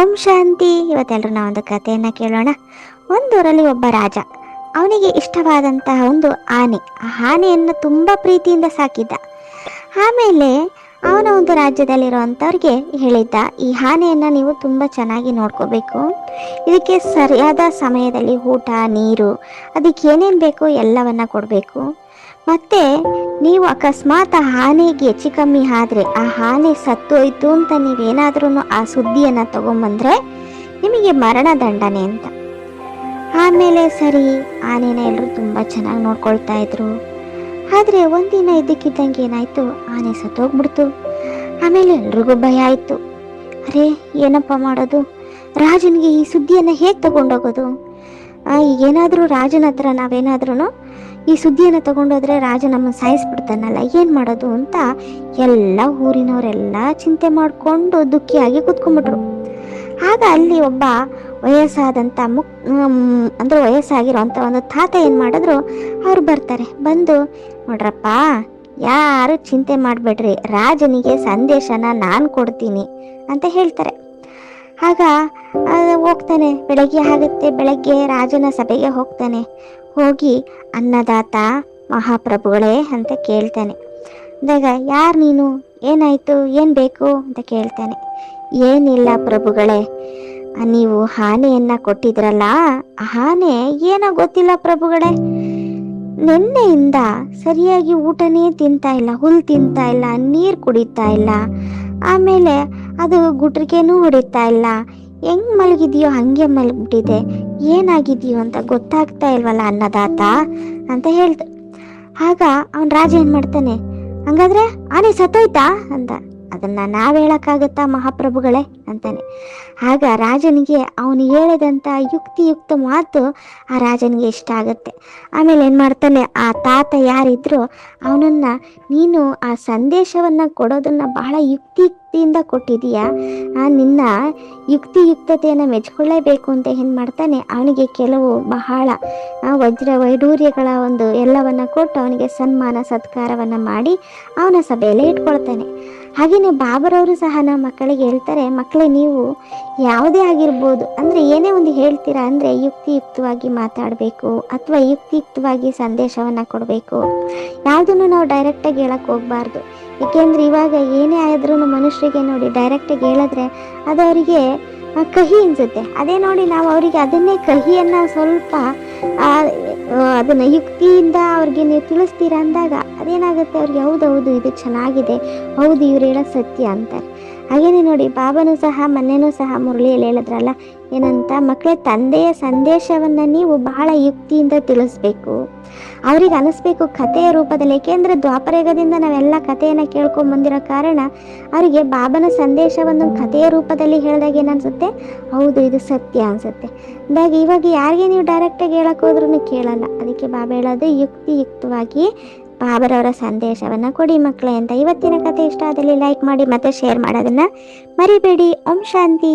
ಓಂ ಶಾಂತಿ. ಇವತ್ತೆಲ್ಲರೂ ಒಂದು ಕಥೆಯನ್ನು ಕೇಳೋಣ. ಒಂದೂರಲ್ಲಿ ಒಬ್ಬ ರಾಜ. ಅವನಿಗೆ ಇಷ್ಟವಾದಂತಹ ಒಂದು ಆನೆ. ಆ ಆನೆಯನ್ನು ತುಂಬ ಪ್ರೀತಿಯಿಂದ ಸಾಕಿದ್ದ. ಆಮೇಲೆ ಅವನ ಒಂದು ರಾಜ್ಯದಲ್ಲಿರುವಂಥವ್ರಿಗೆ ಹೇಳಿದ್ದ, ಈ ಆನೆಯನ್ನು ನೀವು ತುಂಬ ಚೆನ್ನಾಗಿ ನೋಡ್ಕೋಬೇಕು. ಇದಕ್ಕೆ ಸರಿಯಾದ ಸಮಯದಲ್ಲಿ ಊಟ, ನೀರು, ಅದಕ್ಕೆ ಏನೇನು ಬೇಕೋ ಎಲ್ಲವನ್ನ ಕೊಡಬೇಕು. ಮತ್ತೆ ನೀವು ಅಕಸ್ಮಾತ್ ಆ ಆನೆಗೆ ಹೆಚ್ಚು ಕಮ್ಮಿ ಆದರೆ ಆ ಆನೆ ಸತ್ತೋಯ್ತು ಅಂತ ನೀವೇನಾದ್ರೂ ಆ ಸುದ್ದಿಯನ್ನು ತಗೊಂಬಂದ್ರೆ ನಿಮಗೆ ಮರಣ ದಂಡನೆ ಅಂತ. ಆಮೇಲೆ ಸರಿ, ಆನೆನ ಎಲ್ಲರೂ ತುಂಬ ಚೆನ್ನಾಗಿ ನೋಡ್ಕೊಳ್ತಾ ಇದ್ರು. ಆದರೆ ಒಂದಿನ ಇದ್ದಕ್ಕಿದ್ದಂಗೆ ಏನಾಯ್ತು? ಆನೆ ಸತ್ತೋಗ್ಬಿಡ್ತು. ಆಮೇಲೆ ಎಲ್ರಿಗೂ ಭಯ ಆಯಿತು. ಅರೆ, ಏನಪ್ಪ ಮಾಡೋದು? ರಾಜನಿಗೆ ಈ ಸುದ್ದಿಯನ್ನು ಹೇಗೆ ತಗೊಂಡೋಗೋದು? ಏನಾದರೂ ರಾಜನ ಹತ್ರ ನಾವೇನಾದ್ರೂ ಈ ಸುದ್ದಿಯನ್ನು ತಗೊಂಡೋದ್ರೆ ರಾಜ ನಮ್ಮನ್ನು ಸಾಯಿಸ್ಬಿಡ್ತಾನಲ್ಲ, ಏನು ಮಾಡೋದು ಅಂತ ಎಲ್ಲ ಊರಿನವರೆಲ್ಲ ಚಿಂತೆ ಮಾಡಿಕೊಂಡು ದುಃಖಿಯಾಗಿ ಕೂತ್ಕೊಂಡ್ಬಿಟ್ರು. ಆಗ ಅಲ್ಲಿ ಒಬ್ಬ ವಯಸ್ಸಾದಂಥ ಮುಕ್ ಅಂದರೆ ವಯಸ್ಸಾಗಿರೋಂಥ ಒಂದು ತಾತ ಏನು ಮಾಡಿದ್ರು, ಅವ್ರು ಬರ್ತಾರೆ, ಬಂದು, ನೋಡ್ರಪ್ಪ, ಯಾರು ಚಿಂತೆ ಮಾಡಬೇಡ್ರಿ, ರಾಜನಿಗೆ ಸಂದೇಶನ ನಾನು ಕೊಡ್ತೀನಿ ಅಂತ ಹೇಳ್ತಾರೆ. ಆಗ ಹೋಗ್ತಾನೆ. ಬೆಳಗ್ಗೆ ಆಗುತ್ತೆ. ಬೆಳಗ್ಗೆ ರಾಜನ ಸಭೆಗೆ ಹೋಗ್ತಾನೆ. ಹೋಗಿ ಅನ್ನದಾತ ಮಹಾಪ್ರಭುಗಳೇ ಅಂತ ಕೇಳ್ತಾನೆ. ಅಂದಾಗ, ಯಾರು ನೀನು? ಏನಾಯಿತು? ಏನು ಬೇಕು? ಅಂತ ಕೇಳ್ತಾನೆ. ಏನಿಲ್ಲ ಪ್ರಭುಗಳೇ, ನೀವು ಆನೆಯನ್ನು ಕೊಟ್ಟಿದ್ರಲ್ಲ ಆನೆ ಏನೋ ಗೊತ್ತಿಲ್ಲ ಪ್ರಭುಗಳೇ. ನಿನ್ನೆಯಿಂದ ಸರಿಯಾಗಿ ಊಟನೇ ತಿಂತಾ ಇಲ್ಲ, ಹುಲ್ ತಿಂತಾ ಇಲ್ಲ, ನೀರು ಕುಡಿತಾ ಇಲ್ಲ. ಆಮೇಲೆ ಅದು ಗುಟ್ರಿಕೆನೂ ಹೊಡಿತಾ ಇಲ್ಲ. ಹೆಂಗ್ ಮಲಗಿದೆಯೋ ಹಂಗೆ ಮಲಗ್ಬಿಟ್ಟಿದೆ. ಏನಾಗಿದೆಯೋ ಅಂತ ಗೊತ್ತಾಗ್ತಾ ಇಲ್ವಲ್ಲ ಅನ್ನದಾತ ಅಂತ ಹೇಳ್ದ ಆಗ ಅವನ್ ರಾಜ ಏನ್ ಮಾಡ್ತಾನೆ? ಹಂಗಾದ್ರೆ ಆನೆ ಸತ್ತೋಯ್ತಾ? ಅಂತ. ಅದನ್ನ ನಾವು ಹೇಳೋಕ್ಕಾಗತ್ತಾ ಮಹಾಪ್ರಭುಗಳೇ ಅಂತಾನೆ. ಆಗ ರಾಜನಿಗೆ ಅವನು ಹೇಳಿದಂಥ ಯುಕ್ತಿಯುಕ್ತ ಮಾತು ಆ ರಾಜನಿಗೆ ಇಷ್ಟ ಆಗುತ್ತೆ. ಆಮೇಲೆ ಏನು ಮಾಡ್ತಾನೆ, ಆ ತಾತ ಯಾರಿದ್ರು ಅವನನ್ನು, ನೀನು ಆ ಸಂದೇಶವನ್ನು ಕೊಡೋದನ್ನು ಬಹಳ ಯುಕ್ತಿಯುಕ್ತಿಯಿಂದ ಕೊಟ್ಟಿದೀಯಾ? ನಿನ್ನ ಯುಕ್ತಿಯುಕ್ತತೆಯನ್ನು ಮೆಚ್ಕೊಳ್ಳೇಬೇಕು ಅಂತ ಏನು ಮಾಡ್ತಾನೆ, ಅವನಿಗೆ ಕೆಲವು ಬಹಳ ವಜ್ರ ವೈಡೂರ್ಯಗಳ ಒಂದು ಎಲ್ಲವನ್ನು ಕೊಟ್ಟು ಅವನಿಗೆ ಸನ್ಮಾನ ಸತ್ಕಾರವನ್ನು ಮಾಡಿ, ಅವನ ಸಭೆಯಲ್ಲೇ ಇಟ್ಕೊಳ್ತಾನೆ. ಹಾಗೆಯೇ ಬಾಬರವರು ಸಹ ನಮ್ಮ ಮಕ್ಕಳಿಗೆ ಹೇಳ್ತಾರೆ, ಮಕ್ಕಳೇ, ನೀವು ಯಾವುದೇ ಆಗಿರ್ಬೋದು, ಅಂದರೆ ಏನೇ ಒಂದು ಹೇಳ್ತೀರಾ, ಅಂದರೆ ಯುಕ್ತಿಯುಕ್ತವಾಗಿ ಮಾತಾಡಬೇಕು ಅಥವಾ ಯುಕ್ತಿಯುಕ್ತವಾಗಿ ಸಂದೇಶವನ್ನು ಕೊಡಬೇಕು. ಯಾವುದನ್ನು ನಾವು ಡೈರೆಕ್ಟಾಗಿ ಹೇಳಕ್ಕೆ ಹೋಗಬಾರ್ದು. ಏಕೆಂದರೆ ಇವಾಗ ಏನೇ ಆದ್ರೂ ಮನುಷ್ಯರಿಗೆ ನೋಡಿ ಡೈರೆಕ್ಟಾಗಿ ಹೇಳಿದ್ರೆ ಅದು ಅವರಿಗೆ ಕಹಿ ಅನಿಸುತ್ತೆ. ಅದೇ ನೋಡಿ ನಾವು ಅವರಿಗೆ ಅದನ್ನೇ ಕಹಿಯನ್ನು ಸ್ವಲ್ಪ ಅದನ್ನ ಯುಕ್ತಿಯಿಂದ ಅವ್ರಿಗೆ ನೀವು ತಿಳಿಸ್ತೀರಾ ಅಂದಾಗ ಅದೇನಾಗುತ್ತೆ? ಅವ್ರಿಗೆ ಹೌದು ಇದು ಚೆನ್ನಾಗಿದೆ. ಹೌದು, ಇವ್ರು ಹೇಳೋದು ಸತ್ಯ ಅಂತಾರೆ. ಹಾಗೇನೆ ನೋಡಿ, ಬಾಬನೂ ಸಹ ಮೊನ್ನೆನೂ ಸಹ ಮುರಳಿಯಲ್ಲಿ ಹೇಳಿದ್ರಲ್ಲ, ಏನಂತ, ಮಕ್ಕಳ, ತಂದೆಯ ಸಂದೇಶವನ್ನು ನೀವು ಬಹಳ ಯುಕ್ತಿಯಿಂದ ತಿಳಿಸ್ಬೇಕು. ಅವ್ರಿಗೆ ಅನಿಸ್ಬೇಕು ಕಥೆಯ ರೂಪದಲ್ಲಿ, ಏಕೆಂದ್ರೆ ದ್ವಾಪರಯುಗದಿಂದ ನಾವೆಲ್ಲ ಕಥೆಯನ್ನು ಕೇಳ್ಕೊಂಡ್ ಬಂದಿರೋ ಕಾರಣ, ಅವರಿಗೆ ಬಾಬನ ಸಂದೇಶವನ್ನು ಕಥೆಯ ರೂಪದಲ್ಲಿ ಹೇಳಿದಾಗ ಏನನ್ಸುತ್ತೆ? ಹೌದು, ಇದು ಸತ್ಯ ಅನ್ಸುತ್ತೆ. ಅಂದಾಗ ಇವಾಗ ಯಾರಿಗೆ ನೀವು ಡೈರೆಕ್ಟಾಗಿ ಹೇಳಕ್ಕೆ ಹೋದ್ರೂ ಕೇಳಲ್ಲ. ಅದಕ್ಕೆ ಬಾಬಾ ಹೇಳೋದು ಯುಕ್ತಿಯುಕ್ತವಾಗಿ ಬಾಬರವರ ಸಂದೇಶವನ್ನು ಕೊಡಿ ಮಕ್ಕಳೇ ಅಂತ ಇವತ್ತಿನ ಕಥೆ ಇಷ್ಟ ಆದಲ್ಲಿ ಲೈಕ್ ಮಾಡಿ ಮತ್ತು ಶೇರ್ ಮಾಡೋದನ್ನು ಮರಿಬೇಡಿ. ಓಂ ಶಾಂತಿ.